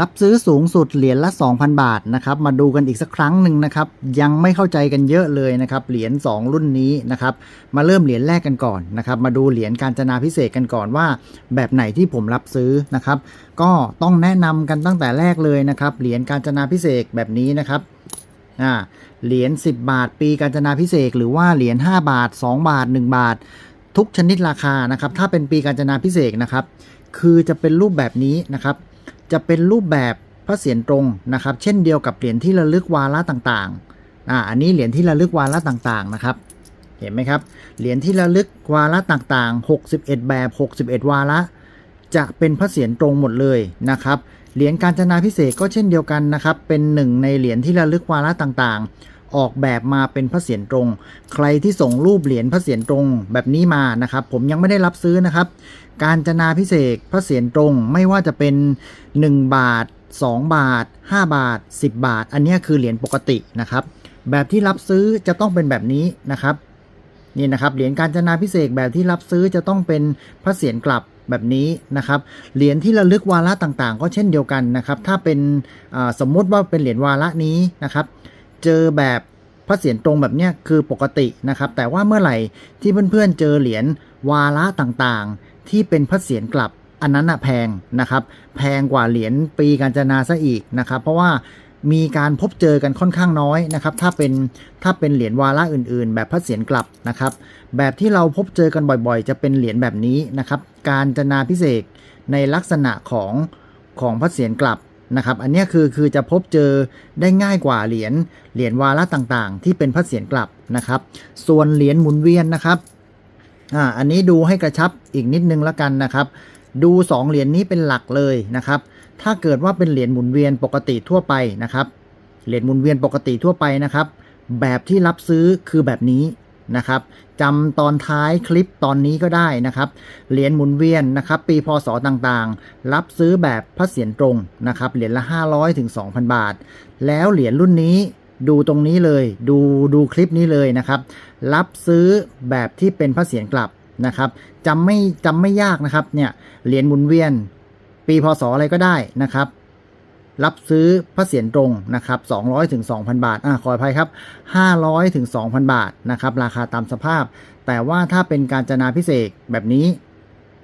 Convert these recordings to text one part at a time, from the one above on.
รับซื้อสูงสุดเหรียญละ 2,000 บาทนะครับ มาดูกันอีกสักครั้งหนึ่งนะครับ ยังไม่เข้าใจกันเยอะเลยนะครับ เหรียญ2 รุ่นนี้นะครับ มาเริ่มเหรียญแรกกันก่อนนะครับ มาดูเหรียญการจนาพิเศษกันก่อนว่า แบบไหนที่ผมรับซื้อนะครับ ก็ต้องแนะนำกันตั้งแต่แรกเลยนะครับ เหรียญการจนาพิเศษแบบนี้นะครับเหรียญ10 บาท ปีการจนาพิเศษหรือว่าเหรียญ5บาท 2 บาท 1 บาท ทุกชนิดราคานะครับ ถ้าเป็นปีการจนาพิเศษนะครับ คือจะเป็นรูปแบบนี้นะครับ จะเป็นรูปแบบพระเศียรตรงนะครับ เช่นเดียวกับเหรียญที่ระลึกวาระต่างๆอ่าอันนี้เหรียญที่ระลึกวาระต่างๆนะครับ เห็นไหมครับ เหรียญที่ระลึกวาระต่างๆ 61 แบบ 61 วาระ จะเป็นพระเศียรตรงหมดเลยนะครับ เหรียญการจนาพิเศษกก็เช่นเดียวกันนะครับ เป็นหนึ่งในเหรียญที่ระลึกวาระต่างๆ ออกแบบมาเป็นพระเศียรตรง ใครที่ส่งรูปเหรียญพระเศียรตรงแบบนี้มานะครับ ผมยังไม่ได้รับซื้อนะครับ การจนาพิเศษพระเศียรตรงไม่ว่าจะเป็น 1 บาท 2 บาท 5 บาท 10 บาท อันนี้คือเหรียญปกตินะครับ แบบที่รับซื้อจะต้องเป็นแบบนี้นะครับนี่นะครับเหรียญการจนาพิเศษแบบที่รับซื้อจะต้องเป็นพระเศียรกลับแบบนี้นะครับ เหรียญที่ระลึกวาระต่างๆ ก็เช่นเดียวกันนะครับ ถ้าเป็นสมมุติว่าเป็นเหรียญวาระนี้นะครับ เจอแบบพระเศียรตรงแบบเนี้ยคือปกตินะครับ แต่ว่าเมื่อไหร่ที่เพื่อนๆเจอเหรียญวาระต่างๆ ที่เป็นพระเศียรกลับอันนั้นอะแพงนะครับ แพงกว่าเหรียญปีการจนาซะอีกนะครับ เพราะว่ามีการพบเจอกันค่อนข้างน้อยนะครับ ถ้าเป็นถ้าเป็นเหรียญวาระอื่นๆ แบบพระเศียรกลับนะครับ แบบที่เราพบเจอกันบ่อยๆ จะเป็นเหรียญแบบนี้นะครับ การจนาพิเศษในลักษณะของของพระเศียรกลับ นะครับ อันนี้คือคือจะพบเจอได้ง่ายกว่าเหรียญเหรียญวาระต่างๆ ที่เป็นพระเศียรกลับนะครับ ส่วนเหรียญหมุนเวียนนะครับอ่าอันนี้ดูให้กระชับอีกนิดนึงแล้วกันนะครับ ดู 2 เหรียญนี้เป็นหลักเลยนะครับ ถ้าเกิดว่าเป็นเหรียญหมุนเวียนปกติทั่วไปนะครับเหรียญหมุนเวียนปกติทั่วไปนะครับ แบบที่รับซื้อคือแบบนี้ นะครับจำตอนท้ายคลิปตอนนี้ก็ได้นะครับ เหรียญหมุนเวียนนะครับ ปีพศต่างๆ รับซื้อแบบพระเศียรตรงนะครับ เหรียญละ 500ถึง2,000 บาท แล้วเหรียญรุ่นนี้ดูตรงนี้เลย ดูดูคลิปนี้เลยนะครับ รับซื้อแบบที่เป็นพระเศียรกลับนะครับจำไม่จำไม่ยากนะครับเนี่ยเหรียญหมุนเวียน ปีพศอะไรก็ได้นะครับ รับซื้อพระเศียรตรงนะครับ200ถึง2,000 บาทอ่าขออภัยครับ 500ถึง2,000 บาทนะครับราคาตามสภาพ แต่ว่าถ้าเป็นการจนาพิเศษแบบนี้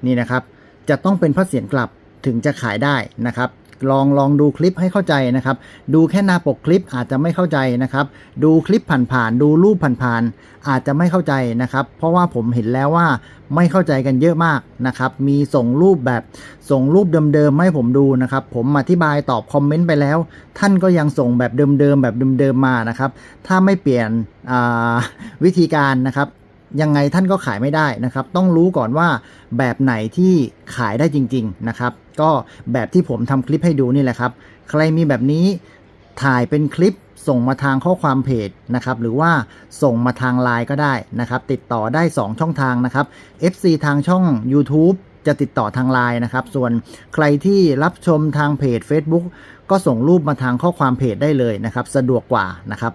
นี่นะครับ จะต้องเป็นพระเศียรกลับถึงจะขายได้นะครับ ลองลองดูคลิปให้เข้าใจนะครับ ดูแค่หน้าปกคลิปอาจจะไม่เข้าใจนะครับ ดูคลิปผ่านๆดูรูปผ่านๆอาจจะไม่เข้าใจนะครับ เพราะว่าผมเห็นแล้วว่าไม่เข้าใจกันเยอะมากนะครับ มีส่งรูปแบบส่งรูปเดิมๆให้ผมดูนะครับ ผมอธิบายตอบคอมเมนต์ไปแล้ว ท่านก็ยังส่งแบบเดิมๆแบบเดิมๆมานะครับ ถ้าไม่เปลี่ยนวิธีการนะครับ ยังไงท่านก็ขายไม่ได้นะครับ ต้องรู้ก่อนว่าแบบไหนที่ขายได้จริง ๆนะครับ ก็แบบที่ผมทำคลิปให้ดูนี่แหละครับ ใครมีแบบนี้ถ่ายเป็นคลิปส่งมาทางข้อความเพจนะครับ หรือว่าส่งมาทางไลน์ก็ได้นะครับ ติดต่อได้ 2 ช่องทางนะครับ FC ทางช่อง YouTube จะติดต่อทางไลน์นะครับ ส่วนใครที่รับชมทางเพจ Facebook ก็ส่งรูปมาทางข้อความเพจได้เลยนะครับ สะดวกกว่านะครับ